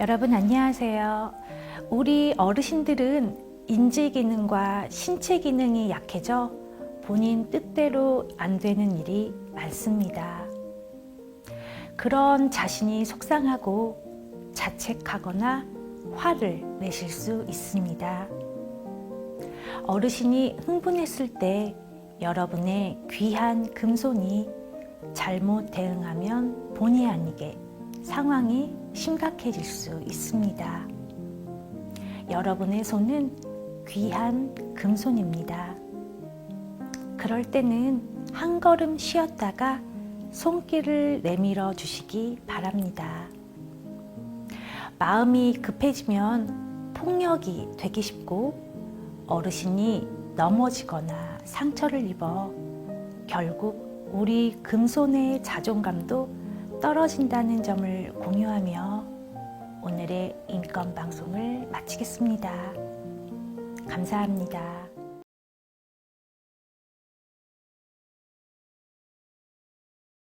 여러분 안녕하세요. 우리 어르신들은 인지 기능과 신체 기능이 약해져 본인 뜻대로 안 되는 일이 많습니다. 그런 자신이 속상하고 자책하거나 화를 내실 수 있습니다. 어르신이 흥분했을 때 여러분의 귀한 금손이 잘못 대응하면 본의 아니게 상황이 심각해질 수 있습니다. 여러분의 손은 귀한 금손입니다. 그럴 때는 한 걸음 쉬었다가 손길을 내밀어 주시기 바랍니다. 마음이 급해지면 폭력이 되기 쉽고 어르신이 넘어지거나 상처를 입어 결국 우리 금손의 자존감도 떨어진다는 점을 공유하며 오늘의 인권 방송을 마치겠습니다. 감사합니다.